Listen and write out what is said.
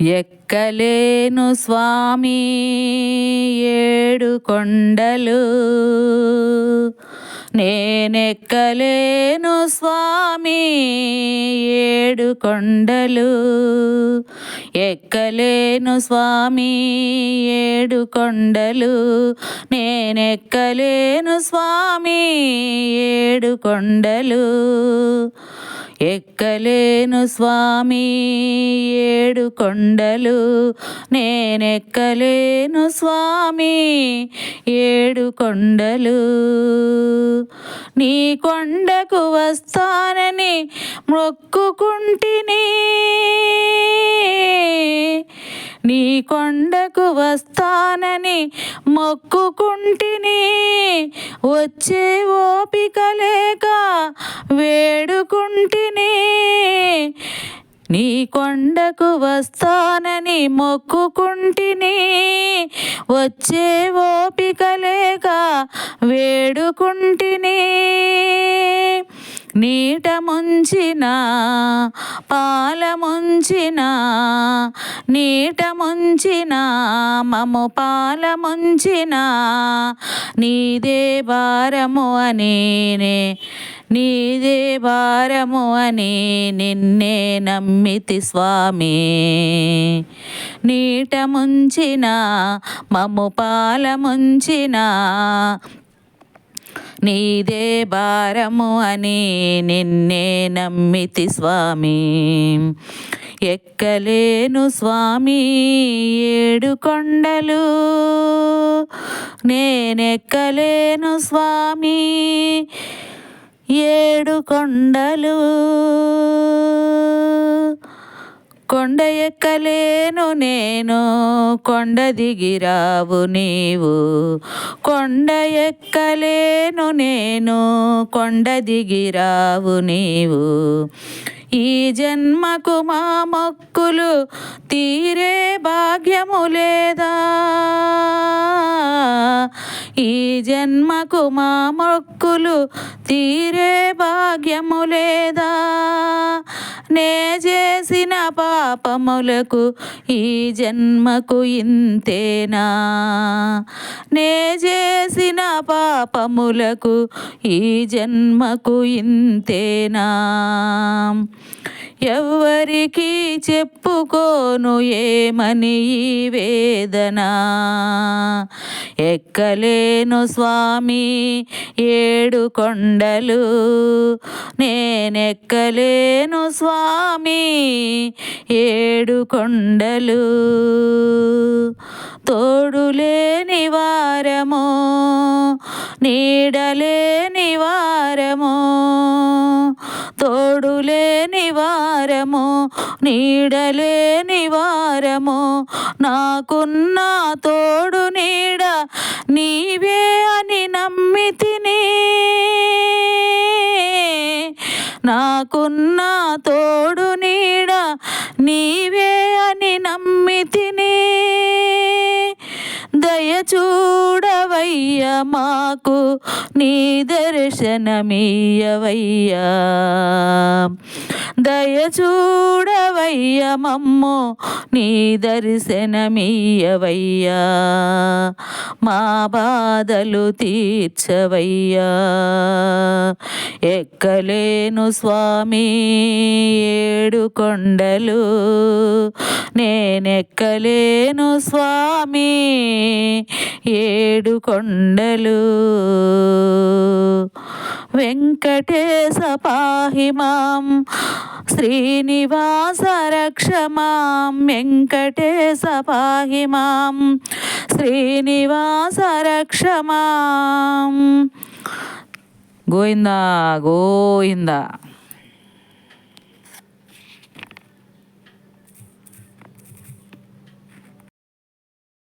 ఎక్కలేను స్వామి ఏడు కొండలు. నేనెక్కలేను స్వామి ఏడు కొండలు. ఎక్కలేను స్వామి ఏడు కొండలు. నేనెక్కలేను స్వామి ఏడు కొండలు. ఎక్కలేను స్వామి ఏడు కొండలు నేనెక్కలేను స్వామి ఏడు కొండలు నీ కొండకు వస్తానని మొక్కుకుంటిని. కొండకు వస్తానని మొక్కుకుంటిని. వచ్చే ఓపిక లేక వేడుకుంటిని. నీ కొండకు వస్తానని మొక్కుకుంటిని. వచ్చే ఓపిక లేక వేడుకుంటిని. నీట ముంచిన పాల ముంచిన నీట ముంచిన మము పాల ముంచిన నీదే భారము అనేనే నీదే భారము అని నిన్నే నమ్మితి స్వామి. నీట ముంచిన మము పాల ముంచిన నీదే భారము అని నిన్నే నమ్మితి స్వామి. ఎక్కలేను స్వామి ఏడు కొండలు. నేనెక్కలేను స్వామి ఏడు కొండలు. కొండ ఎక్కలేను నేను కొండ దిగిరావు నీవు. కొండ ఎక్కలేను నేను కొండ దిగిరావు నీవు. ఈ జన్మకు మా మొక్కులు తీరే భాగ్యము లేదా? ఈ జన్మకు మా మొక్కులు తీరే భాగ్యము లేదా? నే చేసిన పాపములకు ఈ జన్మకు ఇంతేనా? నే చేసిన పాపములకు ఈ జన్మకు ఇంతేనా? ఎవ్వరికి చెప్పుకోను ఏమని ఈ వేదన. ఎక్కలేను స్వామి ఏడు కొండలు నేనెక్కలేను స్వామి ఏడు కొండలు. తోడులేని వారము నీడలేని వారము తోడులేని వారము నీడలేని వారము నాకున్న తోడు నీడ నీవే అని నమ్మితిని నాకున్న తోడు నీడ నీవే అని నమ్మితిని తినే. చూడవయ్య మాకు నీ దర్శనమీయవయ్యా దయ చూడవయ్య మమ్ము నీ దర్శనమీయవయ్యా మా బాధలు తీర్చవయ్యా. ఎక్కలేను స్వామి ఏడు కొండలు నేనెక్కలేను స్వామి. ఏడు కొండలు. వెంకటేశ పాహిమాం శ్రీనివాస రక్షమాం. వెంకటేశ పాహిమాం శ్రీనివాస రక్షమాం. గోవిందా గోయిందా గోయిందా